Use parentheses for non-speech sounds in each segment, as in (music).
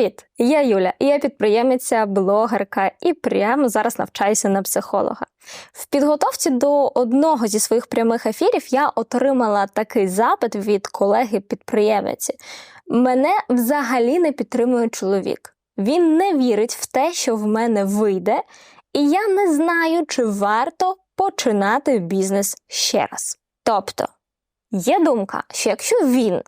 Привіт! Я Юля, я підприємиця, блогерка і прямо зараз навчаюся на психолога. В підготовці до одного зі своїх прямих ефірів я отримала такий запит від колеги-підприємиці. Мене взагалі не підтримує чоловік. Він не вірить в те, що в мене вийде, і я не знаю, чи варто починати бізнес ще раз. Тобто, є думка, що якщо він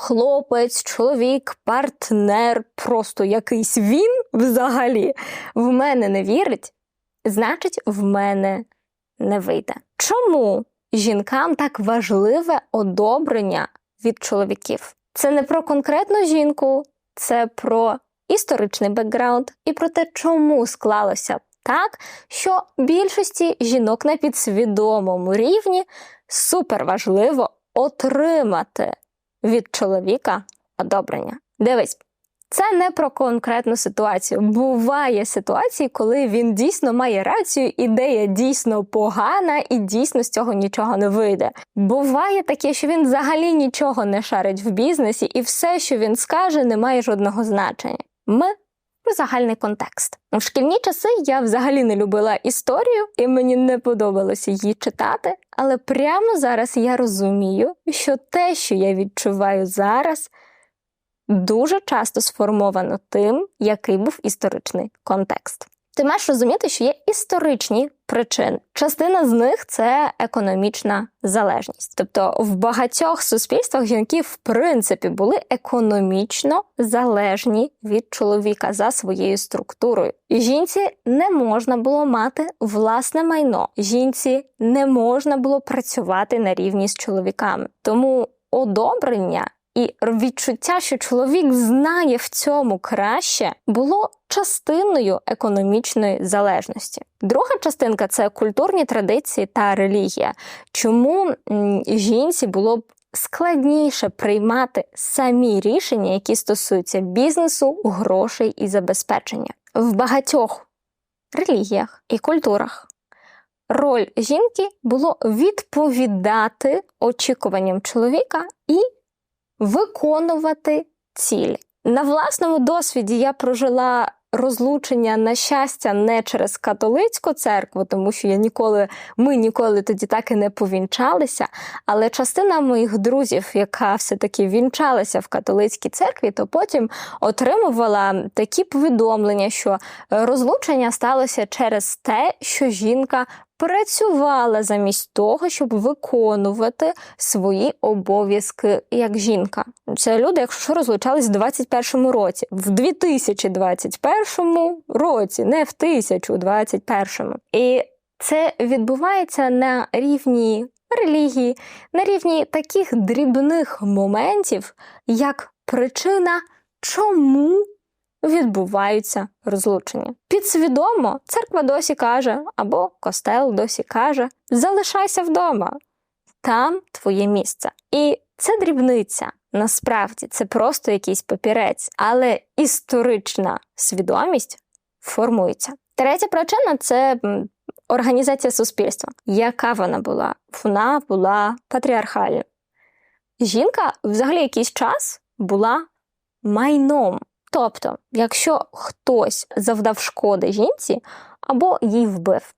хлопець, чоловік, партнер, просто якийсь він взагалі в мене не вірить, значить, в мене не вийде. Чому жінкам так важливе одобрення від чоловіків? Це не про конкретну жінку, це про історичний бекграунд і про те, чому склалося так, що більшості жінок на підсвідомому рівні суперважливо отримати від чоловіка одобрення. Дивись, це не про конкретну ситуацію. Буває ситуації, коли він дійсно має рацію, ідея дійсно погана, і дійсно з цього нічого не вийде. Буває таке, що він взагалі нічого не шарить в бізнесі, і все, що він скаже, не має жодного значення. Ми про загальний контекст. В шкільні часи я взагалі не любила історію, і мені не подобалося її читати. Але прямо зараз я розумію, що те, що я відчуваю зараз, дуже часто сформовано тим, який був історичний контекст. Ти маєш розуміти, що є історичні причини. Частина з них це економічна залежність. Тобто в багатьох суспільствах жінки, в принципі, були економічно залежні від чоловіка за своєю структурою. Жінці не можна було мати власне майно. Жінці не можна було працювати на рівні з чоловіками. Тому одобрення і відчуття, що чоловік знає в цьому краще, було частиною економічної залежності. Друга частинка це культурні традиції та релігія. Чому жінці було б складніше приймати самі рішення, які стосуються бізнесу, грошей і забезпечення в багатьох релігіях і культурах. Роль жінки було відповідати очікуванням чоловіка і виконувати цілі. На власному досвіді я прожила розлучення на щастя не через католицьку церкву, тому що я ніколи, ми ніколи тоді так і не повінчалися. Але частина моїх друзів, яка все-таки вінчалася в католицькій церкві, то потім отримувала такі повідомлення, що розлучення сталося через те, що жінка працювала замість того, щоб виконувати свої обов'язки як жінка. Це люди, якщо розлучались в 21-му році, в 2021 році, не в 1021-му. І це відбувається на рівні релігії, на рівні таких дрібних моментів, як причина, чому відбуваються розлучення. Підсвідомо церква досі каже, або костел досі каже: залишайся вдома, там твоє місце. І це дрібниця. Насправді це просто якийсь папірець, але історична свідомість формується. Третя причина це організація суспільства. Яка вона була? Вона була патріархальною. Жінка взагалі якийсь час була майном. Тобто, якщо хтось завдав шкоди жінці або їй вбив,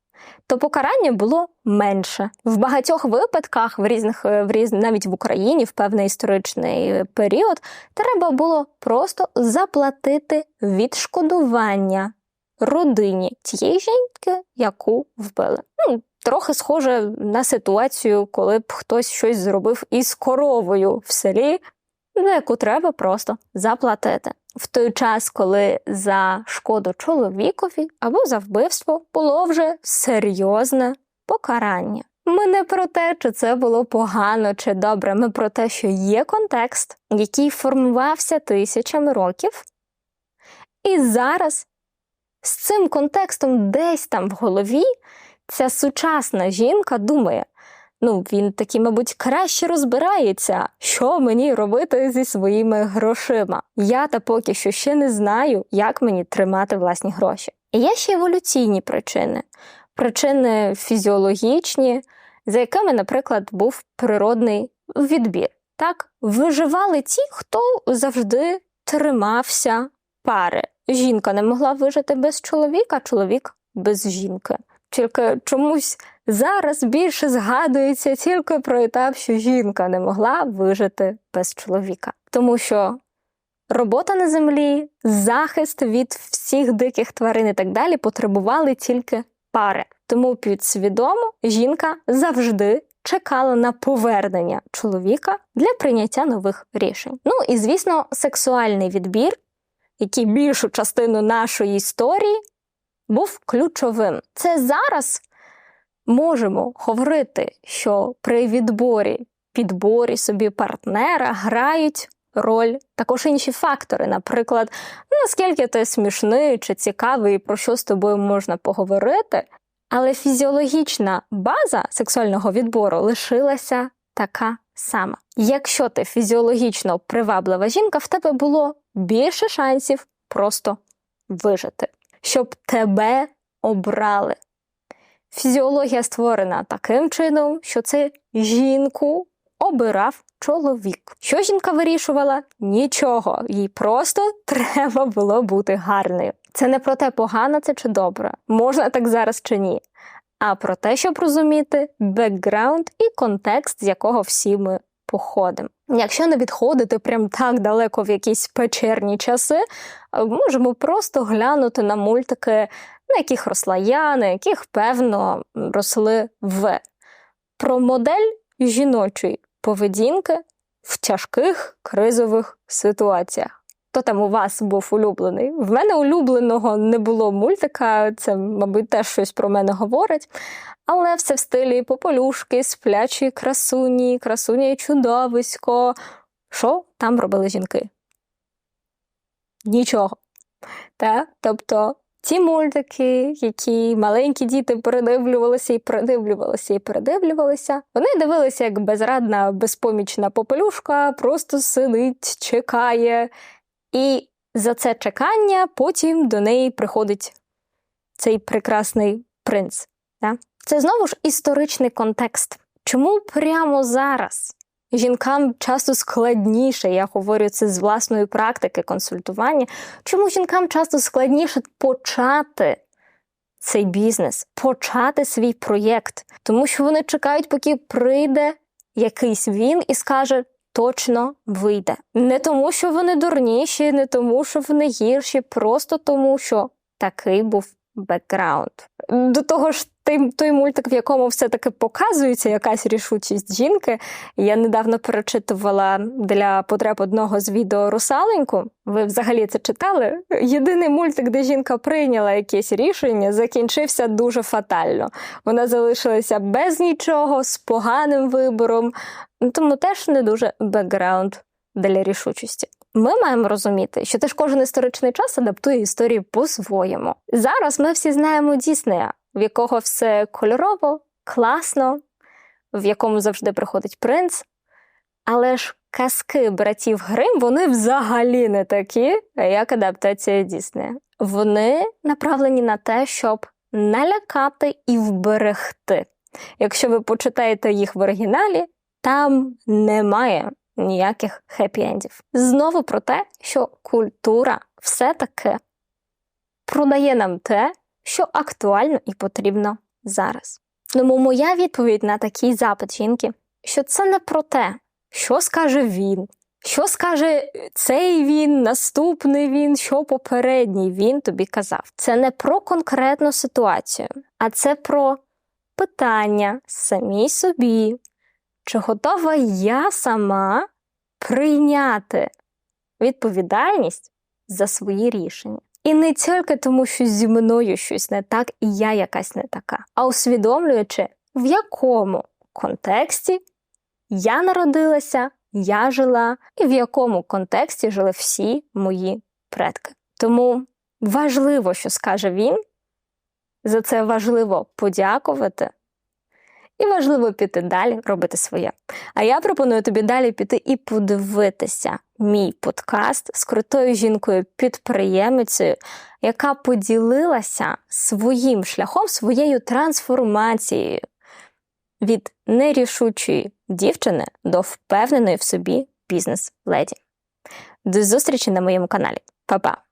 то покарання було менше. В багатьох випадках, в різних в різ, навіть в Україні, в певний історичний період, треба було просто заплатити відшкодування родині тієї жінки, яку вбили. Ну, Трохи схоже на ситуацію, коли б хтось щось зробив із коровою в селі, за яку треба просто заплатити. В той час, коли за шкоду чоловікові або за вбивство було вже серйозне покарання. Ми не про те, чи це було погано чи добре, ми про те, що є контекст, який формувався тисячами років, і зараз з цим контекстом десь там в голові ця сучасна жінка думає, Ну, він таки, мабуть, краще розбирається, що мені робити зі своїми грошима. Я та поки що ще не знаю, як мені тримати власні гроші. І є ще еволюційні причини, причини фізіологічні, за якими, наприклад, був природний відбір. Так, виживали ті, хто завжди тримався пари. Жінка не могла вижити без чоловіка, чоловік без жінки. Тільки чомусь зараз більше згадується тільки про етап, що жінка не могла вижити без чоловіка. Тому що робота на землі, захист від всіх диких тварин і так далі потребували тільки пари. Тому підсвідомо жінка завжди чекала на повернення чоловіка для прийняття нових рішень. Ну і звісно, сексуальний відбір, який більшу частину нашої історії був ключовим. Це зараз можемо говорити, що при відборі, підборі собі партнера грають роль також інші фактори. Наприклад, наскільки ти смішний чи цікавий, про що з тобою можна поговорити. Але фізіологічна база сексуального відбору лишилася така сама. Якщо ти фізіологічно приваблива жінка, в тебе було більше шансів просто вижити, щоб тебе обрали. Фізіологія створена таким чином, що це жінку обирав чоловік. Що жінка вирішувала? Нічого, їй просто (laughs) треба було бути гарною. Це не про те, погано це чи добре, можна так зараз чи ні. А про те, щоб розуміти бекграунд і контекст, з якого всі ми походимо. Якщо не відходити прям так далеко в якісь печерні часи, можемо просто глянути на мультики, на яких росла я, на яких, певно, росли в. Про модель жіночої поведінки в тяжких кризових ситуаціях. Хто там у вас був улюблений? В мене улюбленого не було мультика, це, мабуть, теж щось про мене говорить. Але все в стилі пополюшки, сплячі красуні, красуня чудовисько. Що там робили жінки? Нічого. Та? Тобто ті мультики, які маленькі діти передивлювалися і передивлювалися і передивлювалися, вони дивилися, як безрадна, безпомічна попелюшка просто сидить, чекає. І за це чекання потім до неї приходить цей прекрасний принц. Да? Це знову ж історичний контекст. Чому прямо зараз жінкам часто складніше, я говорю це з власної практики консультування, чому жінкам часто складніше почати цей бізнес, почати свій проєкт? Тому що вони чекають, поки прийде якийсь він і скаже: точно вийде. Не тому, що вони дурніші, не тому, що вони гірші, просто тому, що такий був бекграунд. До того ж, той, той мультик, в якому все-таки показується якась рішучість жінки. Я недавно перечитувала для потреб одного з відео русаленьку. Ви взагалі це читали? Єдиний мультик, де жінка прийняла якесь рішення, закінчився дуже фатально. Вона залишилася без нічого, з поганим вибором, тому теж не дуже бекграунд для рішучості. Ми маємо розуміти, що теж кожен історичний час адаптує історію по-своєму. Зараз ми всі знаємо Діснея, в якого все кольорово, класно, в якому завжди приходить принц. Але ж казки братів Грим вони взагалі не такі, як адаптація Діснея. Вони направлені на те, щоб налякати і вберегти. Якщо ви почитаєте їх в оригіналі, там немає ніяких хеппі-ендів. Знову про те, що культура все-таки продає нам те, що актуально і потрібно зараз. Тому моя відповідь на такий запит жінки, що це не про те, що скаже він, що скаже цей він, наступний він, що попередній він тобі казав. Це не про конкретну ситуацію, а це про питання самій собі, чи готова я сама прийняти відповідальність за свої рішення. І не тільки тому, що зі мною щось не так, і я якась не така, а усвідомлюючи, в якому контексті я народилася, я жила, і в якому контексті жили всі мої предки. Тому важливо, що скаже він. За це важливо подякувати. І важливо піти далі, робити своє. А я пропоную тобі далі піти і подивитися мій подкаст з крутою жінкою-підприємицею, яка поділилася своїм шляхом, своєю трансформацією від нерішучої дівчини до впевненої в собі бізнес-леді. До зустрічі на моєму каналі. Па-па!